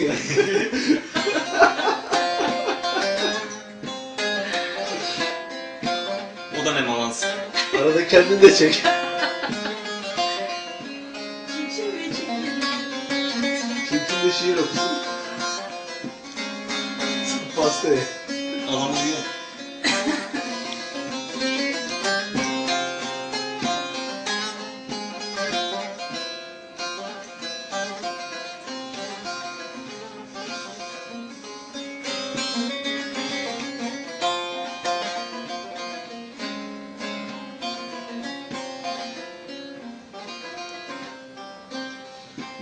yapacaksın ya. O da ne malans. Arada kendini de çek. Çirkin ve çirkin. Çirkin de şiir okusun. Pasta ye. Adam uyuyor.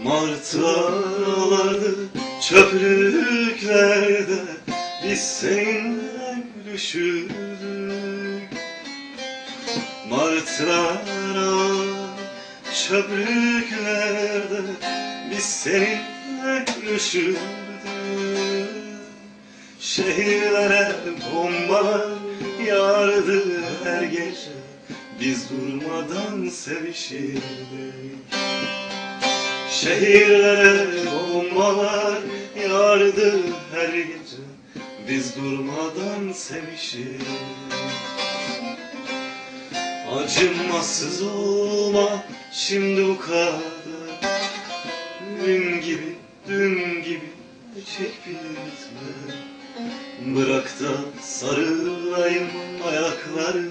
Martılar ağlardı çöplüklerde Biz seninle gülüşürdük. Martılar ağlar çöplüklerde Biz seninle gülüşürdük. Şehirlere bombalar yağardı her gece Biz durmadan sevişirdik Şehirlere bombalar yağardı her gece. Biz durmadan sevişir. Acımasız olma şimdi bu kadar. Dün gibi, dün gibi çek bitme Bırak da sarılayım ayaklarını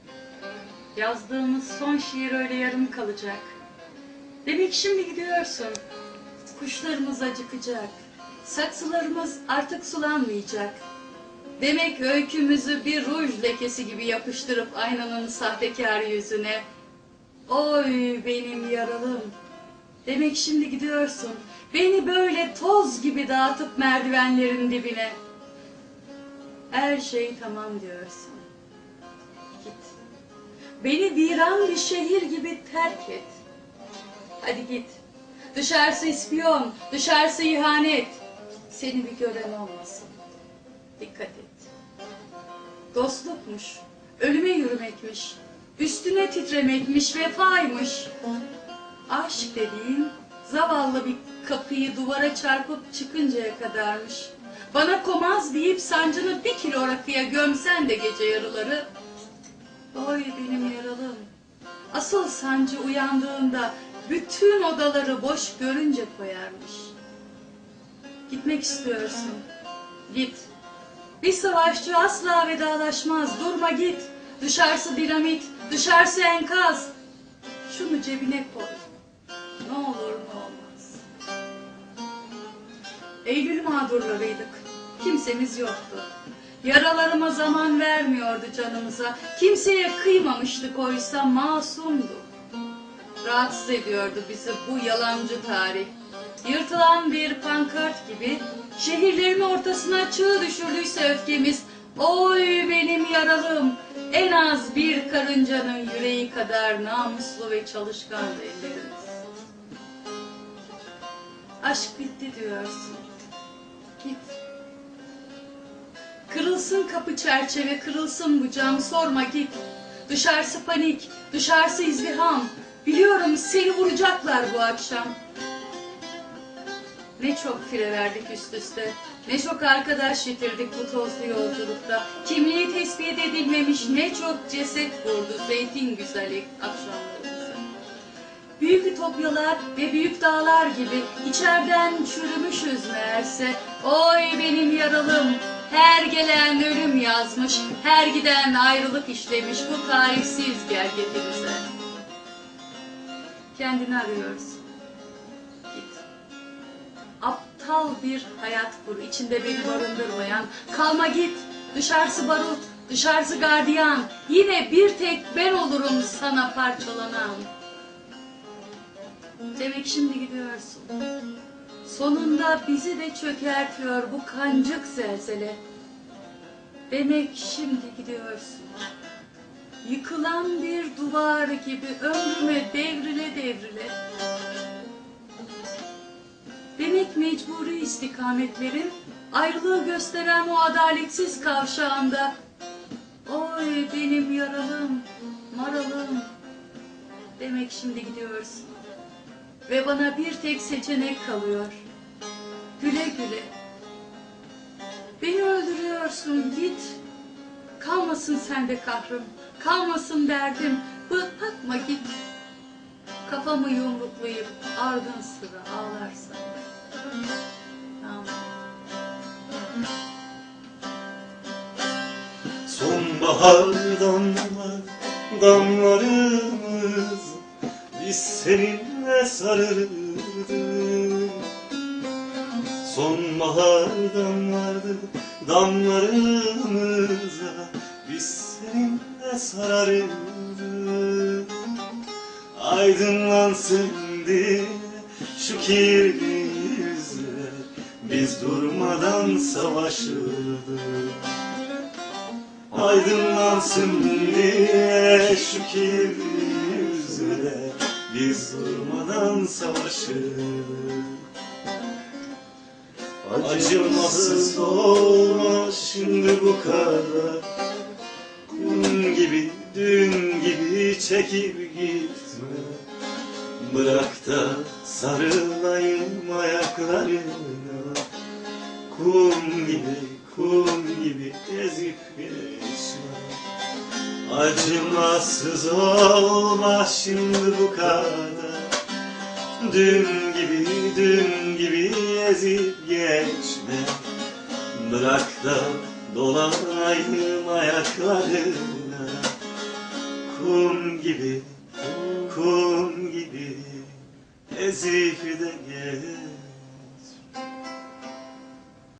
Yazdığımız son şiir öyle yarım kalacak. Demek şimdi gidiyorsun. Kuşlarımız acıkacak. Saksılarımız artık sulanmayacak. Demek öykümüzü bir ruj lekesi gibi yapıştırıp aynanın sahtekar yüzüne. Oy benim yaralım. Demek şimdi gidiyorsun. Beni böyle toz gibi dağıtıp merdivenlerin dibine. Her şey tamam diyorsun. Beni viran bir şehir gibi terk et. Hadi git. Dışarısı ispiyon, dışarısı ihanet. Seni bir gören olmasın. Dikkat et. Dostlukmuş, ölüme yürümekmiş, üstüne titremekmiş, vefaymış. Aşk dediğin zavallı bir kapıyı duvara çarpıp çıkıncaya kadarmış. Bana komaz deyip sancını bir kilo rakıya gömsen de gece yarıları. Oy benim yaralım. Asıl sancı uyandığında bütün odaları boş görünce koyarmış. Gitmek istiyorsun. Git. Bir savaşçı asla vedalaşmaz. Durma git. Dışarısı dinamit, dışarısı enkaz. Şunu cebine koy. Ne olur ne olmaz. Eylül mağdurlarıydık. Kimsemiz yoktu. Yaralarıma zaman vermiyordu canımıza. Kimseye kıymamıştık oysa masumdu. Rahatsız ediyordu bizi bu yalancı tarih. Yırtılan bir pankart gibi şehirlerin ortasına çığ düşürdüyse öfkemiz Oy benim yaralım en az bir karıncanın yüreği kadar namuslu ve çalışkandı ellerimiz. Aşk bitti diyorsun. Git. Kırılsın kapı çerçeve, kırılsın bu cam, sorma git. Dışarısı panik, dışarısı izdiham. Biliyorum seni vuracaklar bu akşam. Ne çok fire verdik üst üste. Ne çok arkadaş yitirdik bu tozlu yolculukta. Kimliği tespit edilmemiş ne çok ceset vurdu zeytin güzeli akşamlarımıza. Büyük ütopyalar ve büyük dağlar gibi içeriden çürümüşüz meğerse. Oy benim her gelen ölüm yazmış, her giden ayrılık işlemiş bu tarihsiz gergedimize. Kendini arıyorsun. Git. Aptal bir hayat kur, içinde beni barındırmayan. Kalma git, dışarısı barut, dışarısı gardiyan. Yine bir tek ben olurum sana parçalanan. Demek şimdi gidiyorsun. Sonunda bizi de çökertiyor bu kancık zelzele. Demek şimdi gidiyorsun. Yıkılan bir duvar gibi ömrüme devrile devrile. Demek mecburi istikametlerim ayrılığı gösteren o adaletsiz kavşağında. Oy benim yaralım, maralım. Demek şimdi gidiyorsun. Ve bana bir tek seçenek kalıyor. Güle güle. Beni öldürüyorsun git. Kalmasın sende kahrım, kalmasın derdim. Bırakma git. Kafamı yumruklayıp ardın sıra ağlarsan. Tamam. Sonbahar damlar damlarımız Biz seninle sarılırdık Sonbahar damlardı damlarımıza Biz seninle sararırdık. Aydınlansın diye şu kirli yüzler Biz durmadan savaşırdık. Aydınlansın diye şu kirli yüzler Biz durmadan savaşırdık Acımasız olma şimdi bu kadar Dün gibi, dün gibi çekip gitme. Bırak da sarılayım ayaklarına. Kum gibi, kum gibi ezip geçme Acımasız olma şimdi bu kadar. Dün gibi, dün gibi ezip geçme. Bırak da dolanayım ayaklarına. Kum gibi, kum gibi ezip de geçme